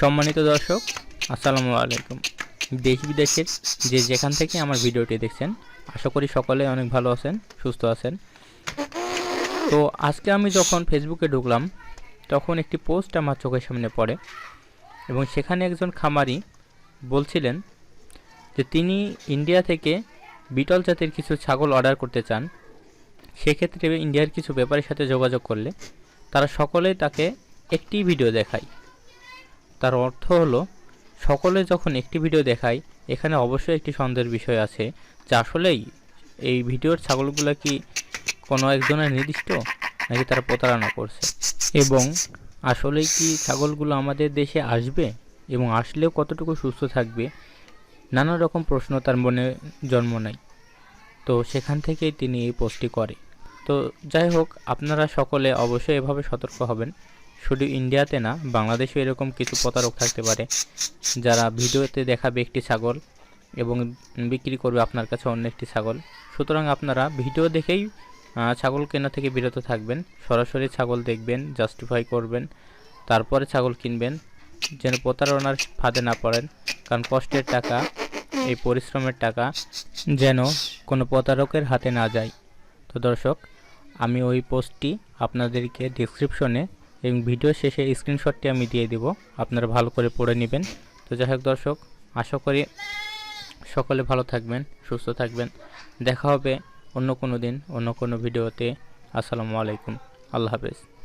সম্মানিত দর্শক, আসসালামু আলাইকুম। দেশ বিদেশের যে যেখান থেকে আমার ভিডিওটি দেখছেন, আশা করি সকলে অনেক ভালো আছেন, সুস্থ আছেন। তো আজকে আমি যখন ফেসবুকে ঢুকলাম, তখন একটি পোস্ট আমার চোখের সামনে পড়ে এবং সেখানে একজন খামারি বলছিলেন যে তিনি ইন্ডিয়া থেকে বিটল জাতের কিছু ছাগল অর্ডার করতে চান। সেক্ষেত্রে ইন্ডিয়ার কিছু ব্যাপারের সাথে যোগাযোগ করলে তারা সকলেই তাকে একটি ভিডিও দেখায়। তার অর্থ হলো, সকলে যখন একটি ভিডিও দেখায়, এখানে অবশ্যই একটি সন্দেহের বিষয় আছে যে আসলেই এই ভিডিওর ছাগলগুলো কি কোনো একজনের নির্দিষ্ট, নাকি তারা প্রতারণা করছে? এবং আসলেই কি ছাগলগুলো আমাদের দেশে আসবে এবং আসলেও কতটুকু সুস্থ থাকবে? নানা রকম প্রশ্ন তার মনে জন্ম নেয়। তো সেখান থেকেই তিনি এই পোস্টটি করে। তো যাই হোক, আপনারা সকলে অবশ্যই এভাবে সতর্ক হবেন। শুধু ইন্ডিয়াতে না, বাংলাদেশেও এরকম কিছু প্রতারক থাকতে পারে, যারা ভিডিওতে দেখাবে একটি ছাগল এবং বিক্রি করবে আপনার কাছে অন্য একটি ছাগল। সুতরাং আপনারা ভিডিও দেখেই ছাগল কেনা থেকে বিরত থাকবেন, সরাসরি ছাগল দেখবেন জাস্টিফাই করবেন, তারপরে ছাগল কিনবেন, যেন প্রতারণার ফাঁদে না পড়েন, কারণ কষ্টের টাকা, এই পরিশ্রমের টাকা যেন কোনো প্রতারকের হাতে না যায়। তো দর্শক, আমি ওই পোস্টটি আপনাদেরকে ডিসক্রিপশনে এবং ভিডিও শেষে স্ক্রিনশটটি আমি দিয়ে দেব। আপনারা ভালো করে পড়ে নেবেন। তো যাই হোক দর্শক, আশা করি সকলে ভালো থাকবেন, সুস্থ থাকবেন। দেখা হবে অন্য কোনো দিন, অন্য কোনো ভিডিওতে। আসসালামু আলাইকুম। আল্লাহ হাফেজ।